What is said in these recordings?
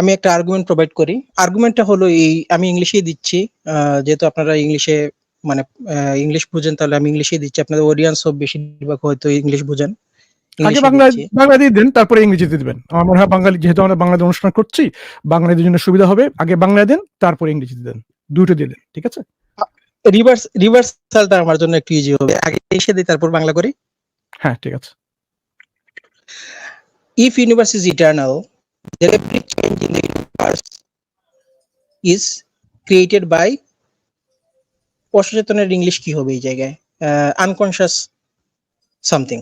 আমি একটা argument provide করি। আর্গুমেন্টটা হলো এই আমি ইংলিশেই দিচ্ছি যেহেতু আপনারা ইংলিশে মানে ইংলিশ বুঝেন তাহলে আমি ইংলিশেই দিচ্ছি। আপনাদের অডিয়েন্স সব বেশিরভাগ হয়তো ইংলিশ বুঝেন। আগে বাংলা বাংলা দিয়ে দেন তারপরে ইংরেজিতে দিবেন। আমার মনে হয় বাঙালি যেহেতু আমরা বাংলাতে অনুষ্ঠান করছি বাংলাদের জন্য সুবিধা হবে। আগে বাংলা দেন তারপরে ইংরেজিতে দেন। দুটো দিয়ে দেন ঠিক আছে? রিভার্স রিভার্সালটা আমার জন্য একটু ইজি হবে। আগে এসে দিই তারপর বাংলা করি? হ্যাঁ ঠিক আছে। If eternal then every change in the universe is created by অসচেতনের ইংলিশ কি হবে এই জায়গায়? Unconscious something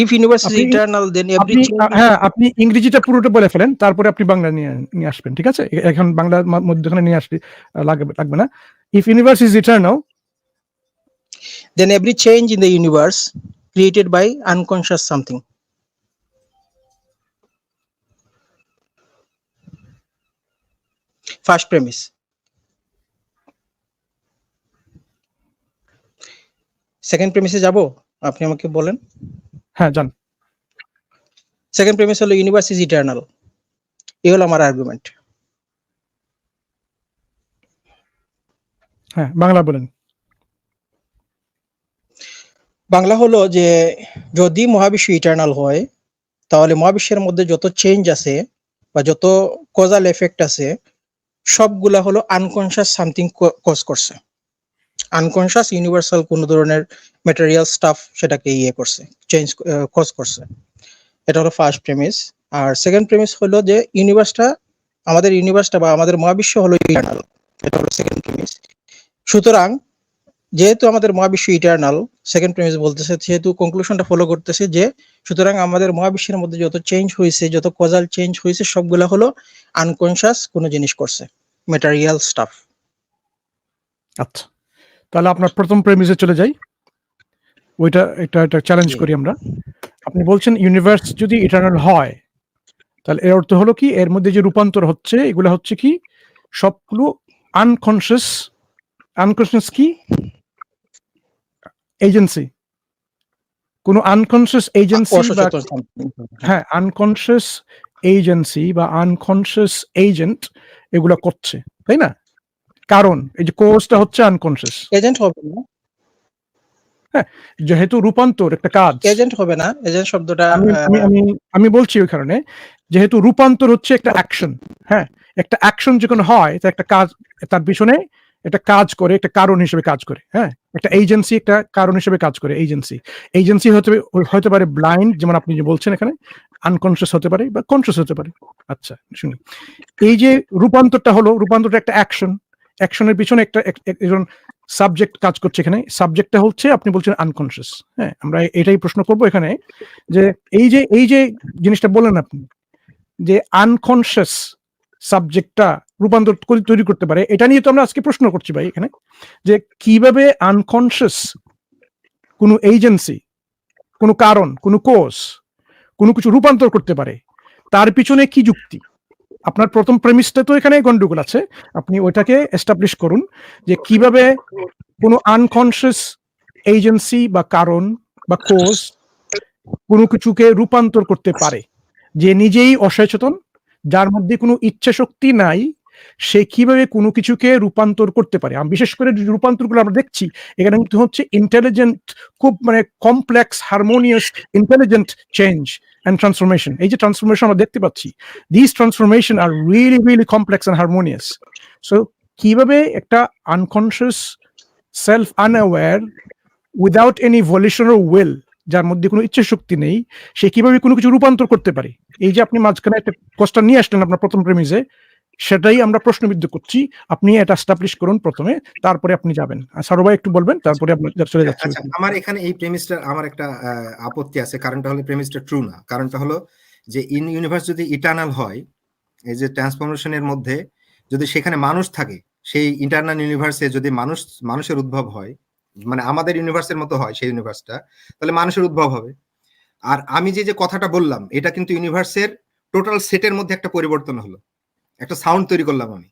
if universe is eternal then every আপনি হ্যাঁ আপনি ইংরেজিটা পুরোটা বলে ফেলেন তারপরে আপনি বাংলা নিয়ে নিয়ে আসবেন ঠিক আছে? এখন বাংলা মধ্যখানে নিয়ে আসলে লাগবে লাগবে না। If universe is eternal then every change in the universe created by unconscious something. First premise. Second প্রেমিসে যাব? আপনি আমাকে বলেন। হ্যাঁ জান। সেকেন্ড প্রেমিস হলো ইউনিভার্স ইজ ইটার্নাল এই হলো আমার আর্গুমেন্ট হ্যাঁ বাংলা বলেন। বাংলা হলো যে যদি মহাবিশ্ব ইটার্নাল হয় তাহলে মহাবিশ্বের মধ্যে যত চেঞ্জ আছে বা যত কজাল এফেক্ট আছে সবগুলা হলো আনকনসিয়াস সামথিং কজ করছে। আনকনসিয়াস ইউনিভার্সাল কোন ধরনের ম্যাটেরিয়াল স্টাফ সেটাকে ইয়ে করছে চেঞ্জ কজ করছে। এটা হলো ফার্স্ট প্রেমিস আর সেকেন্ড প্রেমিস হলো যে ইউনিভার্সটা আমাদের ইউনিভার্সটা বা আমাদের মহাবিশ্ব হলো ইটার্নাল এটা হলো সেকেন্ড প্রেমিস সুতরাং যেহেতু আমাদের মহাবিশ্ব ইটার্নাল সেকেন্ড প্রেমিস বলতেছে যেহেতু কনক্লুশনটা ফলো করতেছে যে সুতরাং আমাদের মহাবিশ্বের মধ্যে যত চেঞ্জ হয়েছে যত কজাল চেঞ্জ হয়েছে সবগুলা হলো আনকনসিয়াস কোনো জিনিস করছে ম্যাটেরিয়াল স্টাফ আচ্ছা তাহলে আপনার প্রথম প্রেমিসে চলে যাই। ওইটা এটা একটা চ্যালেঞ্জ করি আমরা। আপনি বলছেন ইউনিভার্স যদি ইটার্নাল হয় তাহলে এর অর্থ হলো কি? এর মধ্যে যে রূপান্তর হচ্ছে এগুলো হচ্ছে কি? সবগুলো আনকনসিয়াস আনকনসিয়াস কি? এজেন্সি কোনো আনকনসিয়াস এজেন্সি। হ্যাঁ আনকনসিয়াস এজেন্সি বা আনকনসিয়াস এজেন্ট এগুলো করছে তাই না? কারণ এই যে কোর্সটা হচ্ছে আনকনসিয়াস এজেন্ট হবে না। হ্যাঁ যেহেতু রূপান্তর একটা কাজ। এজেন্ট হবে না এজেন্ট শব্দটা আমি আমি আমি আমি বলছি ওই কারণে যেহেতু রূপান্তর হচ্ছে একটা অ্যাকশন হ্যাঁ একটা অ্যাকশন যখন হয় তা একটা কাজ তার পিছনে একটা কাজ করে, একটা কারণ হিসেবে কাজ করে হ্যাঁ? একটা এজেন্সি একটা কারণ হিসেবে কাজ করে এজেন্সি এজেন্সি হতে হতে পারে ব্লাইন্ড যেমন আপনি যে বলছেন এখানে আনকনসিয়াস হতে পারে বা কনসিয়াস হতে পারে। আচ্ছা শুনি। এই যে রূপান্তরটা হলো, রূপান্তরটা একটা অ্যাকশন অ্যাকশনের পিছনে একটা, এক- এক- একজন সাবজেক্ট কাজ করছে এখানে। সাবজেক্টটা হচ্ছে, আপনি বলছেন আনকনসিয়াস হ্যাঁ? আমরা এটাই প্রশ্ন করব এখানে যে এই যে এই যে জিনিসটা বললেন আপনি, যে আনকনসিয়াস সাবজেক্টটা রূপান্তর তৈরি করতে পারে। এটা নিয়ে তো আমরা আজকে প্রশ্ন করছি ভাই এখানে, যে কীভাবে আনকনসিয়াস কোনো এজেন্সি কোনো কারণ, কোনো কোর্স কোনো কিছু রূপান্তর করতে পারে, তার পিছনে কি যুক্তি? আপনার প্রথম প্রেমিসটা তো এখানে গন্ডগোল আছে। আপনি ওইটাকে এস্টাবলিশ করুন যে কীভাবে কোনো আনকনসিয়াস এজেন্সি বা কারণ বা কোর্স কোনো কিছুকে রূপান্তর করতে পারে। যে নিজেই অসচেতন, যার মধ্যে কোনো ইচ্ছা শক্তি নাই সে কীভাবে কোনো কিছুকে রূপান্তর করতে পারে? আমি বিশেষ করে যে রূপান্তরগুলো আমরা দেখছি, এখানে কিন্তু হচ্ছে ইন্টেলিজেন্ট খুব মানে complex harmonious intelligent change and transformation এই যে ট্রান্সফরমেশন আমরা দেখতে পাচ্ছি this transformation are really really complex and harmonious so কীভাবে একটা unconscious self unaware without any volition will যার মধ্যে কোনো ইচ্ছা শক্তি নেই, সে কীভাবে কোনো কিছু রূপান্তর করতে পারে? এই যে আপনি মাঝখানে একটা কোশ্চেন নিয়ে আসলেন আপনার প্রথম প্রেমিজে সেটাই আমরা প্রশ্নবিদ্ধ করছি। আপনি এটা স্টাবলিশ করুন প্রথমে তারপরে আপনি যাবেন। আর সারোভাই একটু বলবেন তারপরে আপনি চলে যাচ্ছি আচ্ছা আমার এখানে এই প্রেমিসটা আমার একটা আপত্তি আছে। কারণটা হলো প্রেমিসটা ট্রু না। কারণটা হলো যে ইন ইউনিভার্স যদি ইটার্নাল হয় এই যে ট্রান্সফরমেশনের মধ্যে যদি সেখানে মানুষ থাকে সেই ইন্টারনাল ইউনিভার্সে যদি মানুষ মানুষের উদ্ভব হয় মানে আমাদের ইউনিভার্সের মতো হয় সেই ইউনিভার্সটা তাহলে মানুষের উদ্ভব হবে। আর আমি যে যে কথাটা বললাম এটা কিন্তু ইউনিভার্সের টোটাল সেটের মধ্যে একটা পরিবর্তন হলো। একটা সাউন্ড তৈরি করলাম আমি।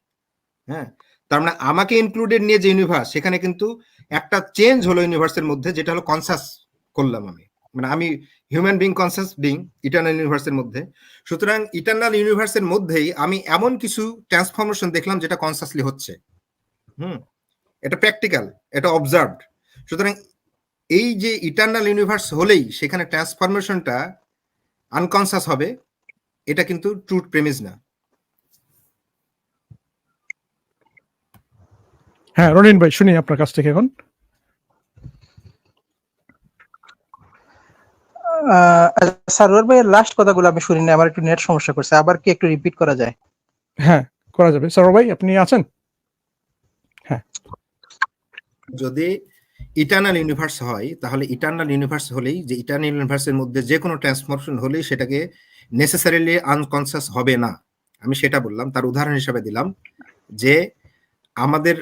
হ্যাঁ? তার মানে আমাকে ইনক্লুডেড নিয়ে যে ইউনিভার্স সেখানে কিন্তু একটা চেঞ্জ হলো ইউনিভার্সের মধ্যে, যেটা হলো কনসাস করলাম আমি। মানে আমি human being conscious being eternal ইউনিভার্সের মধ্যে। সুতরাং ইটার্নাল ইউনিভার্সের মধ্যেই আমি এমন কিছু ট্রান্সফরমেশন দেখলাম যেটা কনসাসলি হচ্ছে। হুম? এটা প্র্যাকটিক্যাল এটা অবজার্ভড সুতরাং এই যে ইটার্নাল ইউনিভার্স হলেই সেখানে ট্রান্সফরমেশনটা আনকনসাস হবে, এটা কিন্তু ট্রুথ প্রেমিস না। হ্যাঁ রনিন ভাই শুনি আপনার কাছ থেকে এখন। সার্ভার ভাইয়ের লাস্ট কথাগুলো আমি শুনিনি আমার একটু নেট সমস্যা করছে আবার কি একটু রিপিট করা যায়? হ্যাঁ করা যাবে। স্যার ভাই আপনি আছেন? হ্যাঁ। যদি ইটার্নাল ইউনিভার্স হয় তাহলে ইটার্নাল ইউনিভার্স হলেই যে ইটার্নাল ইউনিভার্সের মধ্যে যে কোনো ট্রান্সফরমেশন হলেই সেটাকে নেসেসারিলি আনকনসিয়াস হবে না। আমি সেটা বললাম তার উদাহরণ হিসাবে দিলাম যে আমাদের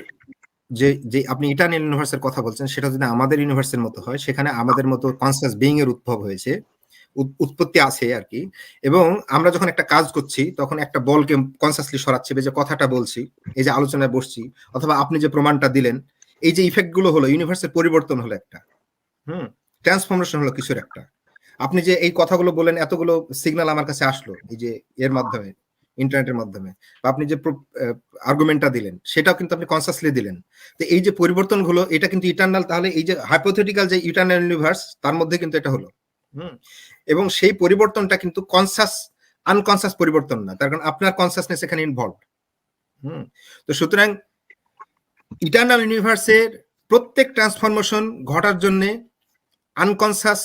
যে যে আপনি ইটার্নাল ইউনিভার্সের কথা বলছেন, সেটা যদি আমাদের ইউনিভার্সের মতো হয়, সেখানে আমাদের মতো কনসিয়াস বিইং এর উদ্ভব হয়েছে, উৎ- উৎপত্তি আছে আর কি এবং আমরা যখন একটা কাজ করছি, তখন একটা বলকে কনসিয়াসলি সরাচ্ছি যে, কথাটা বলছি, এই যে আলোচনায় বসছি, অথবা আপনি যে প্রমাণটা দিলেন, এই যে ইফেক্টগুলো হলো, ইউনিভার্সের পরিবর্তন হলো একটা। হুম? ট্রান্সফরমেশন হলো কিছুর একটা। আপনি যে এই কথাগুলো বলেন এতগুলো সিগন্যাল আমার কাছে আসলো, এই যে এর মাধ্যমে। ইন্টারনেটের মাধ্যমে বা আপনি যে আর্গুমেন্টটা দিলেন সেটাও কিন্তু আপনি কনসাসলি দিলেন। তো এই যে পরিবর্তনগুলো এটা কিন্তু ইটার্নাল তাহলে এই যে হাইপোথেটিক্যাল যে ইটার্নাল ইউনিভার্স তার মধ্যে কিন্তু এটা হলো। হুম। এবং সেই পরিবর্তনটা কিন্তু কনসাস আনকনসাস পরিবর্তন না তার কারণ আপনার কনসাসনেস এখানে ইনভলভ হুম। তো সুতরাং ইটার্নাল ইউনিভার্সের প্রত্যেক ট্রান্সফরমেশন ঘটার জন্য আনকনসাস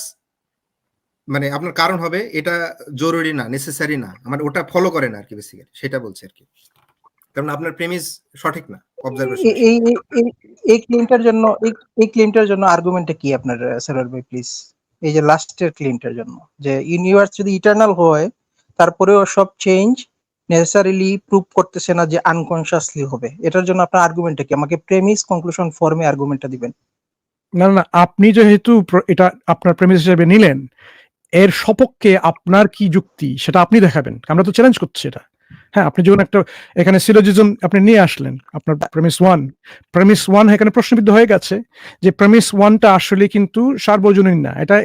মানে আপনার কারণ হবে এটা জরুরি না নেসেসারি না। মানে ওটা ফলো করে না আর কি বেসিক্যালি সেটা বলছে আর কি কারণ আপনার প্রেমিস সঠিক না অবজারভেশন এই- এই ক্লেমটার জন্য এই- এই ক্লেমটার জন্য আর্গুমেন্টটা কি আপনার সার্ভার ভাই প্লিজ এই যে লাস্টের ক্লেমটার জন্য যে ইউনিভার্স যদি ইটার্নাল হয় তারপরেও সব চেঞ্জ নেসেসারিলি প্রুভ করতেছে না যে আনকনসিয়াসলি হবে। এটার জন্য আপনার আর্গুমেন্টটা কি? আমাকে প্রেমিস কনক্লুশন ফর্মে আর্গুমেন্টটা দিবেন। না না আপনি যেহেতু এটা আপনার প্রেমিস হিসেবে নিলেন এর সপক্ষে আপনার কি যুক্তি? সেটা আপনি দেখাবেন। আমরা তো চ্যালেঞ্জ করছি এটা। হ্যাঁ আপনি যখন একটা, এখানে সিলোজিজম আপনি নিয়ে আসলেন, আপনার প্রেমিস ওয়ান প্রেমিস ওয়ান এখানে প্রশ্নবিদ্ধ হয়ে গেছে যে প্রেমিস ওয়ানটা আসলে কিন্তু সার্বজনীন না। এটা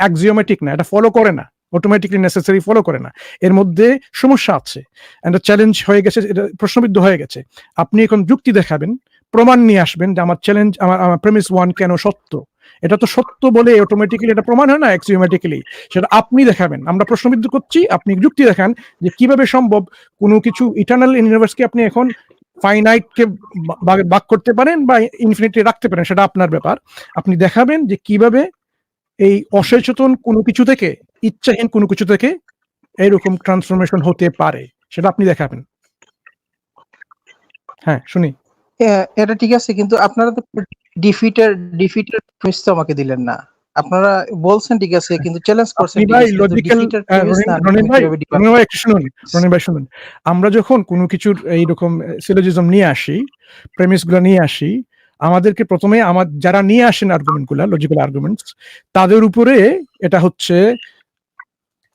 অ্যাক্সিওমেটিক না, এটা ফলো করে না। অটোমেটিকলি নেসেসারি ফলো করে না। এর মধ্যে সমস্যা আছে। একটা চ্যালেঞ্জ হয়ে গেছে, এটা প্রশ্নবিদ্ধ হয়ে গেছে। আপনি এখন যুক্তি দেখাবেন, প্রমাণ নিয়ে আসবেন যে আমার চ্যালেঞ্জ আমার প্রেমিস ওয়ান কেন সত্য। এটা তো সত্য বলে অটোমেটিক্যালি এটা প্রমাণ হয় না অ্যাক্সিওমেটিক্যালি সেটা আপনি দেখাবেন। আমরা প্রশ্নবিদ্ধ করছি, আপনি যুক্তি দেখান যে কীভাবে সম্ভব কোনো কিছু ইটার্নাল ইউনিভার্সকে আপনি এখন ফাইনাইটকে বাক করতে পারেন বা ইনফিনিটি রাখতে পারেন, সেটা আপনার ব্যাপার। আপনি দেখাবেন যে কীভাবে এই অসচেতন কোনো কিছু থেকে, ইচ্ছাহীন কোনো কিছু থেকে এইরকম ট্রান্সফরমেশন হতে পারে, সেটা আপনি দেখাবেন। হ্যাঁ শুনি। এটা ঠিক আছে, কিন্তু আপনারা তো ডিফিটার ডিফিটার প্রেমিস তো আমাকে দিলেন না। আপনারা বলছেন ঠিক আছে কিন্তু চ্যালেঞ্জ করছেন ভাই লজিক্যাল রনিন ভাই রনিন ভাই একটু শুনুন রনিন ভাই শুনুন। আমরা যখন কোনো কিছুর এইরকম সিলোজিজম নিয়ে আসি প্রেমিসগুলো নিয়ে আসি আমাদেরকে প্রথমে আমার যারা নিয়ে আসেন আর্গুমেন্টগুলা লজিক্যাল আর্গুমেন্টস তাদের উপরে এটা হচ্ছে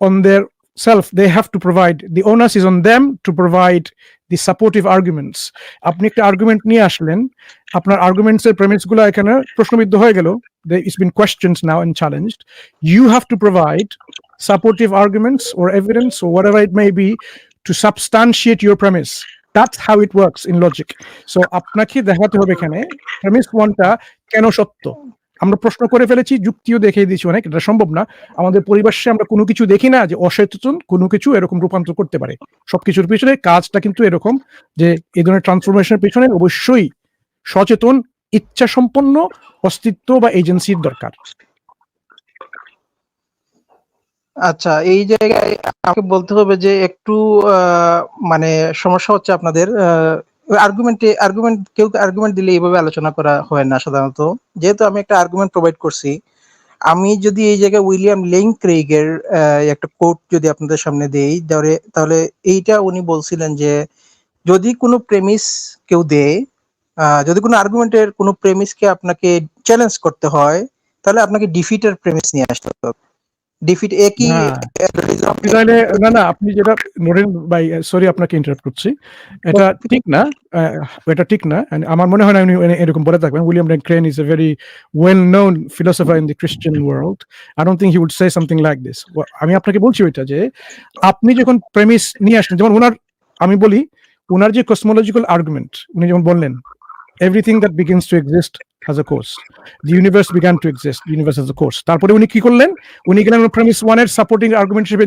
on their self they have to provide the onus is on them to provide the supportive arguments আপনি একটা আর্গুমেন্ট নিয়ে আসলেন আপনার আর্গুমেন্টস এর প্রেমিসগুলো এখানে প্রশ্নবিদ্ধ হয়ে গেল it's been questions now and challenged you have to provide supportive arguments or evidence or whatever it may be to substantiate your premise. That's how it works in logic. So আপনাকে দেখাতে হবে এখানে premise ওয়ানটা কেন সত্য আমরা প্রশ্ন করে ফেলেছি, যুক্তিও দেখিয়ে দিয়েছি অনেক, এটা সম্ভব না। আমাদের পরিবেশে আমরা কোনো কিছু দেখি না যে অসচেতন কোনো কিছু এরকম রূপান্তর করতে পারে। সবকিছুর পিছনে কাজটা কিন্তু এরকম যে এই ধরনের ট্রান্সফরমেশনের পিছনে অবশ্যই সচেতন ইচ্ছা সম্পন্ন অস্তিত্ব বা এজেন্সির দরকার। আচ্ছা এই জায়গায় আমাকে বলতে হবে যে একটু মানে সমস্যা হচ্ছে আপনাদের আর্গুমেন্টে আর্গুমেন্ট কেউ আর্গুমেন্ট দিলে এইভাবে আলোচনা করা হয় না সাধারণত। যেহেতু আমি একটা আর্গুমেন্ট প্রোভাইড করছি আমি যদি এই জায়গায় উইলিয়াম লেং ক্রেইগের আহ, একটা কোট যদি আপনাদের সামনে দেই তাহলে এইটা উনি বলছিলেন যে যদি কোনো প্রেমিস কেউ দেয় যদি কোনো আর্গুমেন্টের কোনো প্রেমিসকে আপনাকে চ্যালেঞ্জ করতে হয় তাহলে আপনাকে ডিফিটের প্রেমিস নিয়ে আসতে হবে। ডিফিট একই তাহলে না না আপনি যেটা নরেন ভাই সরি আপনাকে ইন্টারাপ্ট করছি। এটা ঠিক না এটা ঠিক না আমার মনে হয় না উনি এরকম বলে থাকবেন। William Crane is a very well known philosopher in the Christian world I don't think he would say something like this আমি আপনাকে বলছি ওইটা যে আপনি যখন প্রেমিস নিয়ে আসেন যেমন ওনার আমি বলি ওনার যে কসমোলজিক্যাল আর্গুমেন্ট উনি যেমন বললেন everything that begins to exist has course. Course universe universe began to the universe as a course তারপরে উনি কি করলেন? উনি গেলেন প্রেমিস ওয়ানের সাপোর্টিং আর্গুমেন্ট হিসেবে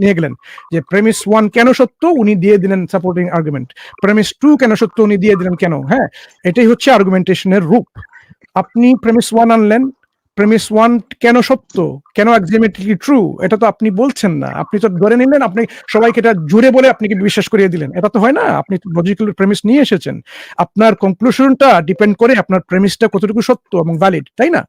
নিয়ে গেলেন। যে প্রেমিস ওয়ান কেন সত্য? উনি দিয়ে দিলেন সাপোর্টিং আর্গুমেন্ট প্রেমিস টু কেন সত্য? উনি দিয়ে দিলেন কেন? হ্যাঁ এটাই হচ্ছে আর্গুমেন্টেশনের রূপ। আপনি প্রেমিস ওয়ান আনলেন প্রেমিস ওয়ান কেন সত্য? কেন এক্সামেটলি ট্রু এটা তো আপনি বলছেন না। আপনি তো ধরে নিলেন আপনি সবাইকে এটা জুড়ে বলে আপনি বিশ্বাস করিয়ে দিলেন। এটা তো হয় না। আপনি লজিক্যাল প্রেমিস নিয়ে এসেছেন। আপনার কনক্লুশনটা ডিপেন্ড করে আপনার প্রেমিসটা কতটুকু সত্য এবং ভ্যালিড তাই না?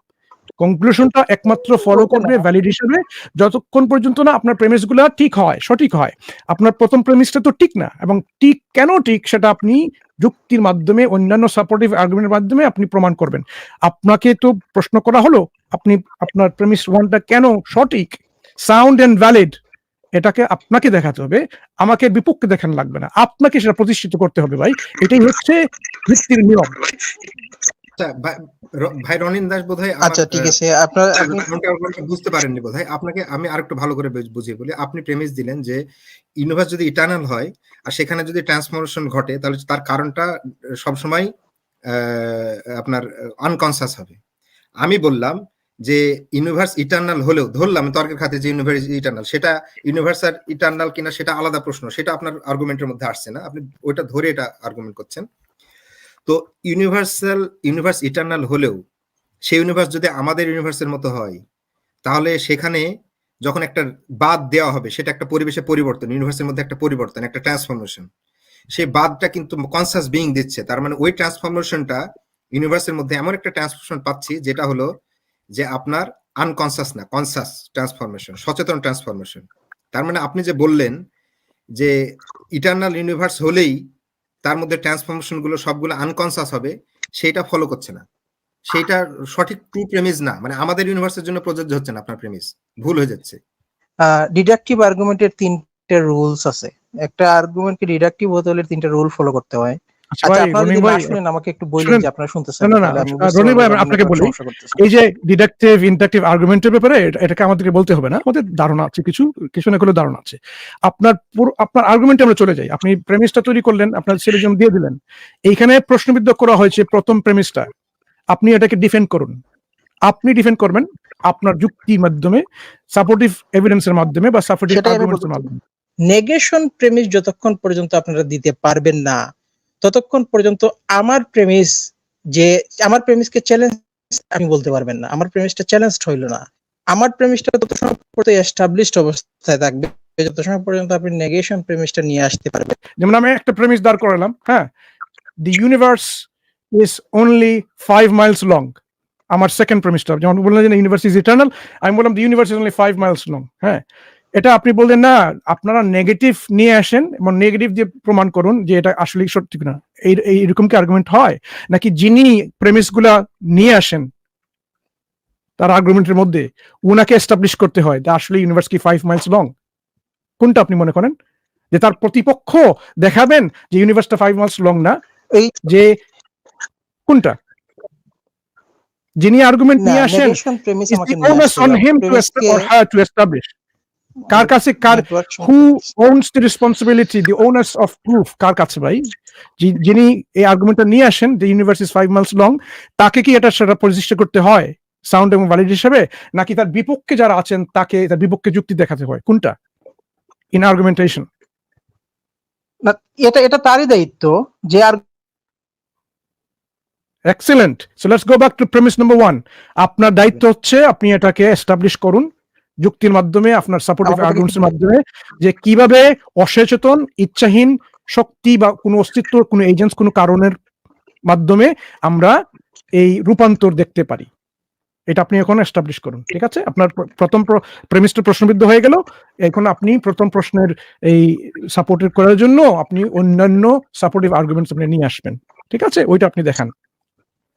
কনক্লুশনটা একমাত্র ফলো করবে ভ্যালিড হিসেবে যতক্ষণ পর্যন্ত না আপনার প্রেমিসগুলো ঠিক হয় সঠিক হয়। আপনার প্রথম প্রেমিসটা তো ঠিক না এবং ঠিক কেন ঠিক সেটা আপনি যুক্তির মাধ্যমে অন্যান্য সাপোর্টিভ আর্গুমেন্টের মাধ্যমে আপনি প্রমাণ করবেন। আপনাকে তো প্রশ্ন করা হলো আপনি আপনার প্রেমিস ওয়ানটা কেন সঠিক? সাউন্ড এন্ড ভ্যালিড এটাকে আপনাকে দেখাতে হবে আমাকে বিপক্ষে দেখানো লাগবে না। আপনাকে সেটা প্রতিষ্ঠিত করতে হবে ভাই। এটাই হচ্ছে ভিত্তির নিয়ম। আচ্ছা, ভাই- ভাই রনিন দাস বোধহয় আচ্ছা ঠিক আছে। আপনার বুঝতে পারেননি বোধহয়। আপনাকে আমি আরেকটু ভালো করে বুঝিয়ে বলি। আপনি প্রেমিস দিলেন যে ইউনিভার্স যদি ইটার্নাল হয় আর সেখানে যদি ট্রান্সফরমেশন ঘটে তাহলে তার কারণটা সবসময় আহ, আপনার আনকনসাস হবে। আমি বললাম যে ইউনিভার্স ইটার্নাল হলেও ধরলাম তর্কের খাতে যে ইউনিভার্স ইটার্নাল সেটা ইউনিভার্স আর ইটার্নাল কিনা সেটা আলাদা প্রশ্ন, সেটা আপনার আর্গুমেন্টের মধ্যে আসছে না, আপনি ওইটা ধরে এটা আর্গুমেন্ট করছেন। তো ইউনিভার্সাল ইউনিভার্স ইটার্নাল হলেও সেই ইউনিভার্স যদি আমাদের ইউনিভার্সের মতো হয়, তাহলে সেখানে যখন একটা বাদ দেওয়া হবে, সেটা একটা পরিবেশে পরিবর্তন ইউনিভার্সের মধ্যে একটা পরিবর্তন, একটা ট্রান্সফরমেশন সেই বাদটা কিন্তু কনসাস বিং দিচ্ছে, তার মানে ওই ট্রান্সফরমেশনটা ইউনিভার্সের মধ্যে এমন একটা ট্রান্সফরমেশন পাচ্ছি, যেটা হলো যে আপনার আনকনসাস না কনসাস ট্রান্সফরমেশন সচেতন ট্রান্সফরমেশন তার মানে আপনি যে বললেন যে ইটার্নাল ইউনিভার্স হলেই তার মধ্যে ট্রান্সফরমেশনগুলো সবগুলো আনকনসাস হবে সেটা ফলো করছে না। সেটা সঠিক ট্রু প্রেমিস না মানে আমাদের ইউনিভার্সের জন্য প্রযোজ্য হচ্ছে না আপনার প্রেমিস ভুল হয়ে যাচ্ছে। ডিডাকটিভ আর্গুমেন্টের তিনটে রুলস আছে। একটা আর্গুমেন্টকে ডিডাকটিভ হতে হলে তিনটা রুল ফলো করতে হয়। আচ্ছা আচ্ছা আপনারা যদি না শুনেন আমাকে একটু বললেন যে আপনারা শুনতেছেন না, না, না, তাহলে আমি আহ, বুঝতে রনি ভাই, আপনাকে বলি। এই যে ডিডাকটিভ ইন্টারটিভ আর্গুমেন্টের ব্যাপারে এটাকে আমাদেরকে বলতে হবে না আমাদের ধারণা আছে কিছু কিছু না কোনো ধারণা আছে। আপনার পুরো আপনার আর্গুমেন্টে আমরা চলে যাই। আপনি প্রেমিসটা তৈরি করলেন আপনার সিলেকশন দিয়ে দিলেন এইখানে প্রশ্নবিদ্ধ করা হয়েছে প্রথম প্রেমিসটা আপনি এটাকে ডিফেন্ড করুন। আপনি ডিফেন্ড করবেন আপনার যুক্তির মাধ্যমে সাপোর্টিভ এভিডেন্সের মাধ্যমে বা সাপোর্টিভ আর্গুমেন্টের মাধ্যমে। নেগেশন প্রেমিস যতক্ষণ পর্যন্ত আপনারা দিতে পারবেন না ততক্ষণ পর্যন্ত আমার প্রেমিস যে, আমার প্রেমিসকে চ্যালেঞ্জ আমি বলতে পারবেন না। আমার প্রেমিসটা চ্যালেঞ্জ হইল না। আমার প্রেমিসটা তত পর্যন্ত এস্টাবলিশড অবস্থায় থাকবে, যত সময় পর্যন্ত আপনি নেগেশন প্রেমিসটা নিয়ে আসতে পারবেন। যেমন আমি একটা প্রেমিস দাঁড় করালাম হ্যাঁ? The universe is only five miles long আমার সেকেন্ড প্রেমিসটা যেমন বললাম যে ইউনিভার্স ইজ ইটার্নাল আমি বললাম the universe is only five miles long হ্যাঁ? এটা আপনি বললেন না আপনারা নেগেটিভ নিয়ে আসেন এবং নেগেটিভ দিয়ে প্রমাণ করুন যে এটা আসলে সত্যি না এই এই- এরকম কি আর্গুমেন্ট হয়? নাকি যিনি প্রেমিসগুলা নিয়ে আসেন তার আর্গুমেন্টের মধ্যে উনাকে এস্টাবলিশ করতে হয় যে আসলে ইউনিভার্স কি ফাইভ মাইলস লং কোনটা আপনি মনে করেন? যে তার প্রতিপক্ষ দেখাবেন যে ইউনিভার্সটা ফাইভ মাইলস লং না এই যে কোনটা? যিনি আর্গুমেন্ট নিয়ে আসেন নেগেশন প্রেমিস is আমাকে the নিয়ে কার কাছে কার সংখ্যা- owns the responsibility the onus of proof কার কাছে ভাই? যিনি এই আর্গুমেন্টটা নিয়ে আসেন the universe is five miles long তাকে কি এটা সেটা প্রতিষ্ঠা করতে হয়? সাউন্ড এবং ভ্যালিড হিসেবে? নাকি তার বিপক্ষে যারা আছেন তাকে তার বিপক্ষে যুক্তি দেখাতে হয়? কোনটা? ইন আর্গুমেন্টেশন না, এটা এটা তারই দায়িত্ব যে আর excellent so let's go back to premise number one আপনার দায়িত্ব হচ্ছে আপনি এটাকে এস্টাবলিশ করুন যুক্তির মাধ্যমে আপনার সাপোর্টিভ আর্গুমেন্টসের মাধ্যমে যে কীভাবে অসচেতন ইচ্ছাহীন শক্তি বা কোনো অস্তিত্ব কোনো এজেন্টস কোনো কারণের মাধ্যমে আমরা এই রূপান্তর দেখতে পারি। এটা আপনি এখন এস্টাবলিশ করুন ঠিক আছে? আপনার প্রথম প্রেমিসটা প্রশ্নবিদ্ধ হয়ে গেল। এখন আপনি প্রথম প্রশ্নের এই সাপোর্টেড করার জন্য আপনি অন্যান্য সাপোর্টিভ আর্গুমেন্টস আপনি নিয়ে আসবেন ঠিক আছে? ওইটা আপনি দেখান।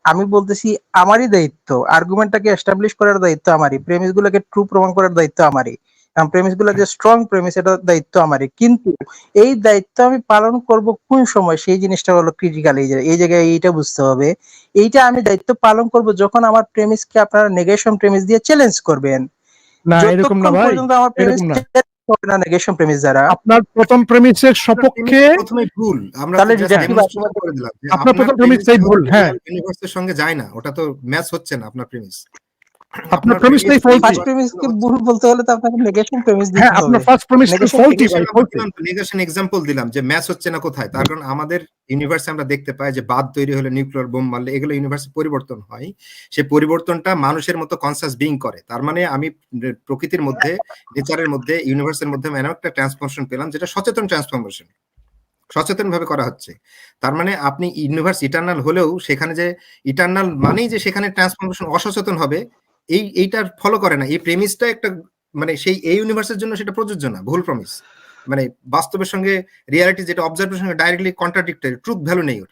আমি বলতেছি আমারই দায়িত্ব আর্গুমেন্টটাকে এস্টাবলিশ করার দায়িত্ব আমারই প্রেমিস গুলোকে ট্রু প্রমাণ করার দায়িত্ব আমারই এবং প্রেমিসগুলো যে স্ট্রং প্রেমিস এটা দায়িত্ব আমারই। কিন্তু এই দায়িত্ব আমি পালন করব কোন সময়? সেই জিনিসটা হলো ক্রিটিক্যাল এই এই জায়গায় এইটা বুঝতে হবে। এইটা আমি দায়িত্ব পালন করব যখন আমার প্রেমিসকে আপনারা নেগেশন প্রেমিস দিয়ে চ্যালেঞ্জ করবেন। না এরকম না ভাই আমার প্রেমিস। হবে না নেগেশন প্রেমিস দ্বারা আপনার প্রথম প্রেমিসের সপক্ষে প্রথমে ভুল। আমরা তাহলে করে দিলাম আপনার প্রথম প্রেমিস ভুল, হ্যাঁ। ইউনিভার্সের সঙ্গে যায় না ওটা তো ম্যাচ হচ্ছে না আপনার প্রেমিস আপনার premise টাই faulty। ফার্স্ট প্রেমিসকে ভুল বলতে হলে তো আপনাকে নেগেশন প্রেমিস দিতে হ্যাঁ হবে। আপনার ফার্স্ট প্রেমিস ফলটি নেগেশন এক্সাম্পল দিলাম যে ম্যাচ হচ্ছে না কোথায়। তার কারণ আমাদের ইউনিভার্সে আমরা দেখতে পাই যে বাদ তৈরি হলে নিউক্লিয়ার বোম মারলে এগুলো ইউনিভার্সে পরিবর্তন হয়। সেই পরিবর্তনটা মানুষের মতো কনসাস বিং করে। তার মানে আমি প্রকৃতির মধ্যে নেচারের মধ্যে ইউনিভার্সের মধ্যে এমন একটা ট্রান্সফরমেশন পেলাম যেটা সচেতন ট্রান্সফরমেশন সচেতন ভাবে করা হচ্ছে। তার মানে আপনি ইউনিভার্স ইটার্নাল হলেও সেখানে যে ইটার্নাল মানেই যে সেখানে ট্রান্সফরমেশন অসচেতন হবে এই এইটার ফলো করে না। এই প্রেমিসটা একটা মানে সেই এই ইউনিভার্সের জন্য সেটা প্রযোজ্য না ভুল প্রমিস মানে বাস্তবের সঙ্গে রিয়ালিটি যেটা অবজার্ভের সঙ্গে ডাইরেক্টলি কন্ট্রাডিক্টরি ট্রুথ ভ্যালু নেই ওর।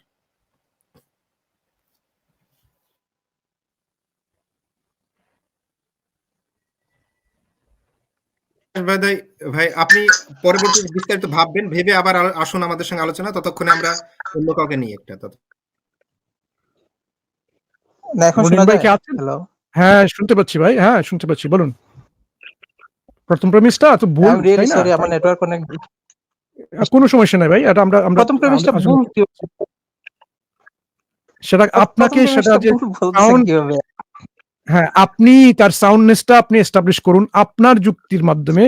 ভাই আপনি পরবর্তী বিস্তারিত ভাববেন ভেবে আবার আসুন আমাদের সঙ্গে আলোচনা। ততক্ষণে আমরা অন্য কাউকে নিয়ে একটা না এখন শোনা যায়? হ্যালো হ্যাঁ শুনতে পাচ্ছি ভাই। হ্যাঁ শুনতে পাচ্ছি বলুন। প্রথম প্রেমিসটা তো ভুল তাই না? সরি আমার নেটওয়ার্ক অনেক কোনো সমস্যা নাই ভাই এটা আমরা আমরা প্রথম প্রেমিসটা ভুল সেটা আপনাকে সেটা যে কীভাবে? হ্যাঁ আপনি তার সাউন্ডনেসটা আপনি এস্টাবলিশ করুন আপনার যুক্তির মাধ্যমে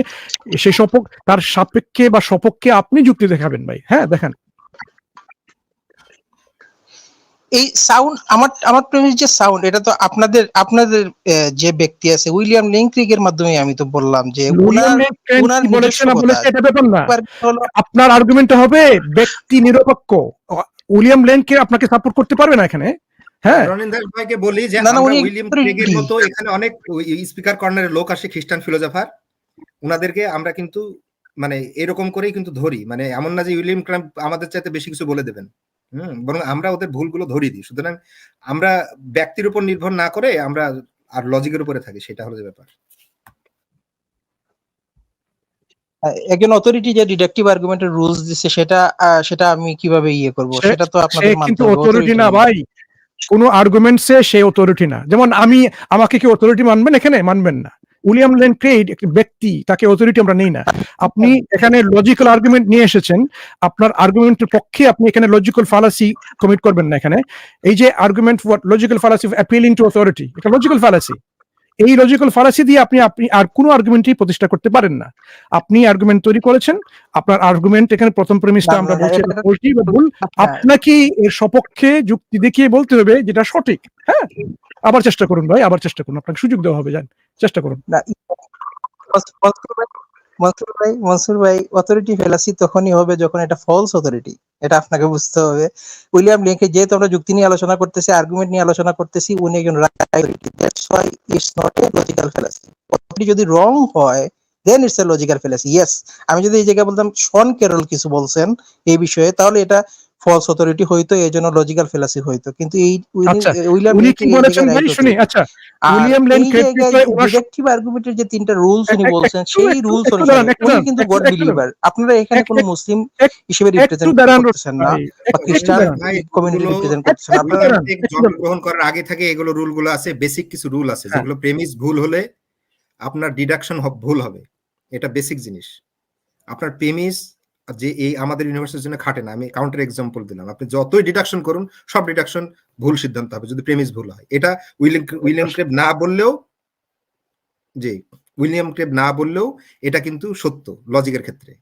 সেই সপক তার সাপেক্ষে বা সপক্ষে আপনি যুক্তি দেখাবেন ভাই। হ্যাঁ দেখেন। এই সাউন্ড আমার আমার প্রেমিস যে সাউন্ড এটা তো আপনাদের আপনাদের যে ব্যক্তি আছে উইলিয়াম লিংক্রিক এর মাধ্যমে আমি তো বললাম যে আপনার আর্গুমেন্ট হবে ব্যক্তি নিরপেক্ষ। উইলিয়াম লেনকে আপনাকে সাপোর্ট করতে পারবে না এখানে হ্যাঁ? রনিন ভাইকে বলি যে না, না, আমরা উইলিয়াম ক্রেগের মতো এখানে অনেক স্পিকার কর্নারের লোক আসে খ্রিস্টান ফিলোজফার। উনাদেরকে আমরা কিন্তু মানে এরকম করেই কিন্তু ধরি। মানে এমন না যে উইলিয়াম ক্রাম্প আমাদের চাইতে বেশি কিছু বলে দেবেন। হুম বরং আমরা ওদের ভুলগুলো ধরিয়ে দিই। সুতরাং আমরা ব্যক্তির উপর নির্ভর না করে আমরা আর লজিকের উপরে থাকি সেটা হলো যে ব্যাপার। একজন অথরিটি যে ডিডাকটিভ আর্গুমেন্টের রুলস দিচ্ছে সেটা আহ, সেটা আমি কীভাবে ইয়ে করব? সেটা তো আপনাদের মানতে কিন্তু অথরিটি না ভাই। কোন আর্গুমেন্টসে সে অথরিটি না। যেমন আমি আমাকে কি অথরিটি মানবেন? এখানে মানবেন না। উইলিয়াম লেন ক্রেড একটি ব্যক্তি তাকে অথরিটি আমরা নেই না। আপনি এখানে লজিক্যাল আর্গুমেন্ট নিয়ে এসেছেন আপনার আর্গুমেন্টের পক্ষে আপনি এখানে লজিক্যাল ফালাসি কমিট করবেন না এখানে। এই যে argument logical fallacy appealing to authority এটা লজিক্যাল ফালাসি এই লজিক্যাল ফালাসি দিয়ে আপনি আপনি আর কোনো আর্গুমেন্টই প্রতিষ্ঠা করতে পারেন না। আপনি আর্গুমেন্ট তৈরি করেছেন আপনার আর্গুমেন্ট এখানে প্রথম প্রেমিসটা আমরা বলছি ভুল আচ্ছা, আপনাকে এর সপক্ষে যুক্তি দেখিয়ে বলতে হবে যেটা সঠিক হ্যাঁ? আবার চেষ্টা করুন ভাই আবার চেষ্টা করুন আপনাকে সুযোগ দেওয়া হবে যান। চেষ্টা করুন। মনসুর- ভাই, মনসুর ভাই অথরিটি ফেলাসি তখনই হবে যখন এটা ফলস অথরিটি এটা আপনাকে বুঝতে হবে। উইলিয়াম লিংকে যেহেতু আমরা যুক্তি নিয়ে আলোচনা করতেছি আর্গুমেন্ট নিয়ে আলোচনা করতেছি, উনি একজন authority that's why it's not a logical fallacy authority যদি রং হয় then it's a logical fallacy yes আমি যদি এই জায়গায় বলতাম, শন কেরল কিছু বলছেন এই বিষয়ে, তাহলে এটা ফলস অথরিটি হইতো এই জন্য লজিক্যাল ফেলাসি হইতো। কিন্তু এই আচ্ছা, উইলিয়াম উনি কি বলেছেন ভাই? শুনি আচ্ছা উইলিয়াম লেন ডিডাকটিভ আর্গুমেন্টের যে তিনটা রুলস উনি বলছেন সেই রুলস উনি কিন্তু গড বিলিভার আপনারা এখানে কোনো মুসলিম হিসেবে রিপ্রেজেন্ট করতেছেন না বা খ্রিস্টান কমিউনিটি রিপ্রেজেন্ট করতেছেন। আপনারা জন্মগ্রহণ করার আগে থেকে এগুলো রুলগুলো আছে বেসিক কিছু রুল আছে হ্যাঁ। যেগুলো প্রেমিস ভুল হলে আপনার ডিডাকশন ভুল হবে। এটা বেসিক জিনিস। আপনার প্রেমিস যে এই আমাদের ইউনিভার্সিটির জন্য খাটে না, আমি কাউন্টার এক্সাম্পল দিলাম। আপনি যতই ডিডাকশন করুন, সব ডিডাকশন ভুল সিদ্ধান্ত হবে, যদি প্রেমিস ভুল হয়। এটা উইলিয়াম উইলিয়াম ক্রেব না বললেও জি উইলিয়াম ক্রেব না বললেও এটা কিন্তু সত্য লজিকের ক্ষেত্রে।